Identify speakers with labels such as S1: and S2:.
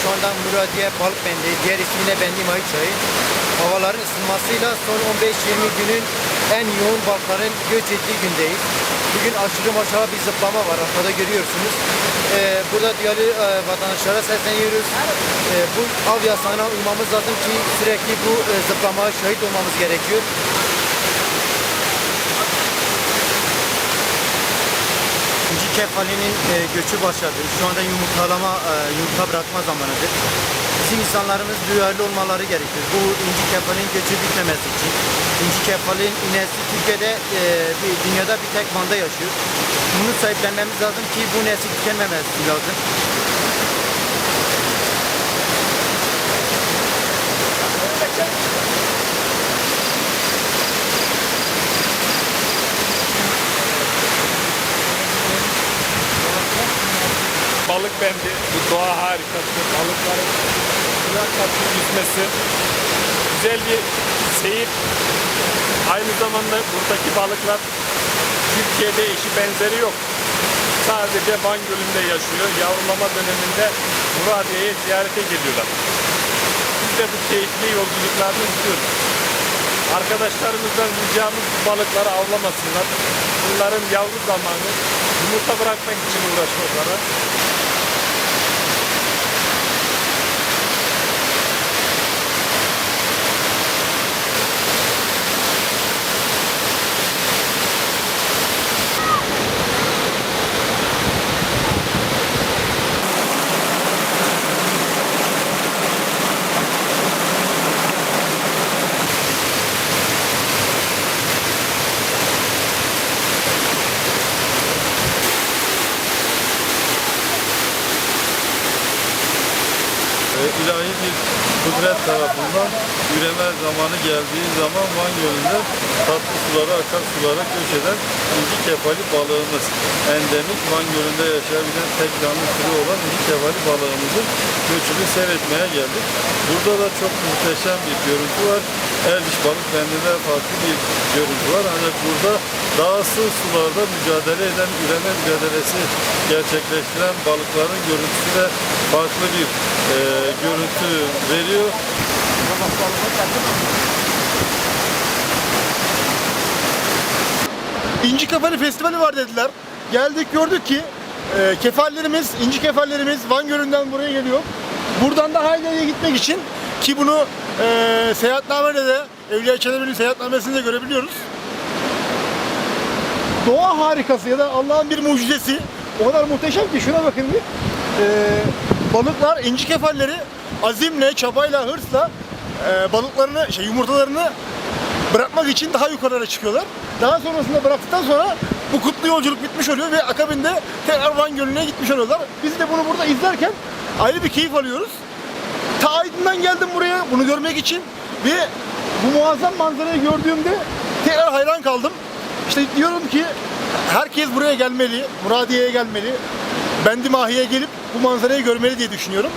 S1: şu anda Muradiye Balık Bendi, diğer ismiyle Bendi Mayı Çayı. Havaların ısınmasıyla son 15-20 günün en yoğun balıkların göç ettiği gündeyiz. Bugün aşırı maşallah bir zıplama var, arkada görüyorsunuz. Ee, burada diğerli e, vatandaşlara sesleniyoruz. Ee, bu av yasağına uymamız lazım ki sürekli bu e, zıplamaya şahit olmamız gerekiyor. İnci kefalinin e, göçü başladı. Şu anda yumurtalama, e, yumurta bırakma zamanıdır. Bizim insanlarımız duyarlı olmaları gerekiyor. Bu inci kefalin göçü bitmemesi için. İnci kefalin nesli Türkiye'de, e, bir, dünyada bir tek Van'da yaşıyor. Bunu sahiplenmemiz lazım ki bu nesil tükenmemesi lazım.
S2: Balık bendi, bu doğa harikası, balıkların suya karşı yüzmesi, güzel bir seyir. Aynı zamanda buradaki balıklar Türkiye'de eşi benzeri yok. Sadece Van Gölü'nde yaşıyor. Yavrulama döneminde Muradiye'ye ziyarete geliyorlar. Biz de bu keyifli yolculuklarını izliyoruz. Arkadaşlarımızdan ricamız bu balıkları avlamasınlar. Bunların yavru zamanı yumurta bırakmak için uğraşmaları.
S3: Ve ilahi bir kudret tarafından üreme zamanı geldiği zaman Van Gölü'nde tatlı sulara, akar sulara göç eden inci kefali balığımız. Endemik Van Gölü'nde yaşayabilen tek canlı türü olan inci kefali balığımızın göçünü seyretmeye geldik. Burada da çok muhteşem bir görüntü var. Erdiş balık bendinde farklı bir görüntü var. Ancak burada daha sığ sularda mücadele eden, üreme mücadelesi gerçekleştiren balıkların görüntüsü de farklı bir e, görüntü veriyor.
S4: İnci Kefali Festivali var dediler. Geldik gördük ki e, kefallerimiz, inci kefallerimiz Van Gölü'nden buraya geliyor. Buradan da Haydar'a gitmek için ki bunu e, seyahatnamede de Evliya Çelebi'nin seyahatnamesinde görebiliyoruz. Doğa harikası ya da Allah'ın bir mucizesi. O kadar muhteşem ki şuna bakın bir. E, balıklar, inci kefalleri azimle, çabayla, hırsla e, balıklarını, şey yumurtalarını bırakmak için daha yukarılara çıkıyorlar. Daha sonrasında bıraktıktan sonra bu kutlu yolculuk bitmiş oluyor ve akabinde tekrar Van Gölü'ne gitmiş oluyorlar. Biz de bunu burada izlerken ayrı bir keyif alıyoruz. Ta Aydın'dan geldim buraya bunu görmek için ve bu muazzam manzarayı gördüğümde tekrar hayran kaldım. İşte diyorum ki herkes buraya gelmeli, Muradiye'ye gelmeli, Bendimahi'ye gelip bu manzarayı görmeli diye düşünüyorum.